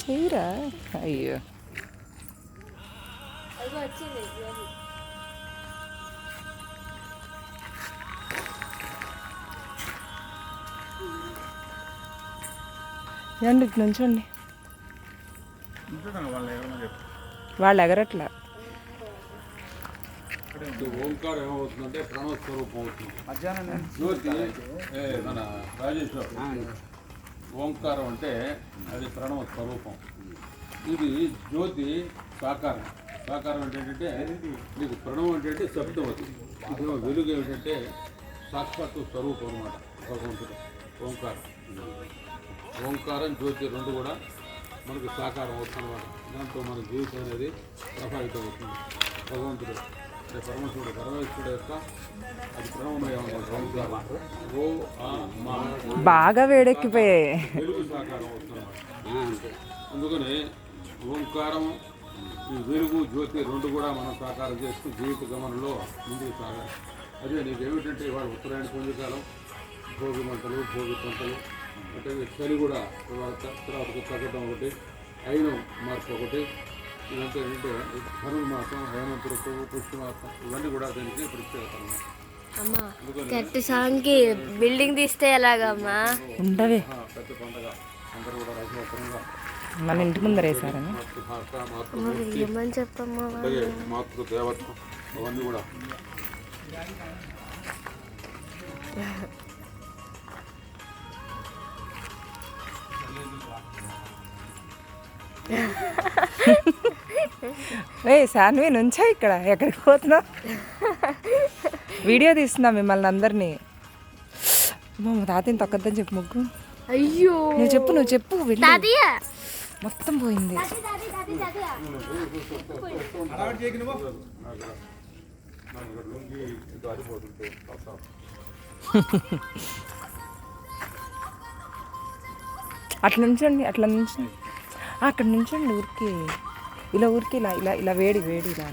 చేయరా అయ్యో. రండి ఇటు నుంచోండి వాళ్ళు ఎగరట్లా. ఓంకారం ఏమవుతుందంటే ప్రణవ స్వరూపం అవుతుంది మధ్యాహ్నం మన రాజేశ్వర్ ఓంకారం అంటే అది ప్రణవ స్వరూపం. ఇది జ్యోతి సాకారం. సాకారం అంటే ఏంటంటే మీకు ప్రణవం అంటే శబ్దం అది. ఇప్పుడు వెలుగు ఏమిటంటే సాక్షాత్తు స్వరూపం అనమాట భగవంతుడు. ఓంకారం. ఓంకారం జ్యోతి రెండు కూడా మనకు సాకారం అవుతుందన్నమాట. దాంతో మన జీవితం అనేది ప్రభావితం అవుతుంది. భగవంతుడు అంటే పరమేశ్వరుడు పరమేశ్వరుడు యొక్క అది ప్రణవమయం ఓంకారం. ఓ ఆ మా. బాగా వేడెక్కిపోయాయి. వెలుగు సాకారం అందుకని ఓంకారం ఈ వెలుగు జ్యోతి రెండు కూడా మనం సాకారం చేస్తూ జీవిత గమనంలో ముందుకు సాగాలి. అదే నీకు ఏమిటంటే ఇవాళ ఉత్తరాయణ పుంజకాలం భోగి మంటలు భోగి పంటలు అంటే చలి కూడా తర్వాత తర్వాత తగ్గడం ఒకటి అయిన మార్పు ఒకటి ఇదంతా ఏంటంటే ధనుర్మాసం హేమంత ఋతువు పుష్యమాసం ఇవన్నీ కూడా దానికి ప్రత్యేకత అన్నమాట. అమ్మా కరెక్ట్ సాంగ్కి బిల్డింగ్ తీస్తే ఎలాగమ్మా? ఉండవే. ఆ, పెద్ద పండగ అందరూ కూడా రసవత్తరంగా మన ఇంటి ముందర వేసారని మరి ఏమని చెప్పమ్మా మాతృ అవన్నీ కూడా. ఏ సాన్వి నుంచా ఇక్కడ. ఎక్కడికి పోతున్నావు? వీడియో తీస్తున్నా మిమ్మల్ని అందరినీ. అమ్మో, మా తాతని తొక్కద్దని చెప్పు ముగ్గు. అయ్యో. నువ్వు చెప్పు నువ్వు చెప్పు వెళ్ళు. తాతయ్య. మొత్తం పోయింది. అట్లా నుంచండి అట్లా నుంచండి. అక్కడ నుంచండి ఊరికి. ఇలా ఊరికి ఇలా ఇలా ఇలా వేడి వేడి ఇలా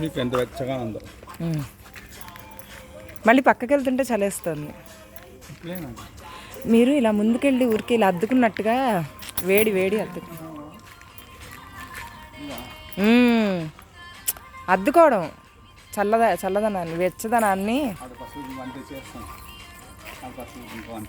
నీకు ఎంత వెచ్చగా ఉందో. ఉమ్. మళ్ళీ పక్కకి వెళ్తుంటే చలేస్తుంది మీరు ఇలా ముందుకెళ్ళి ఊరికి ఇలా అద్దుకున్నట్టుగా వేడి వేడి అద్దుకు. అద్దుకోవడం. చల్లద చల్లదనాన్ని వెచ్చదనాన్ని. వంట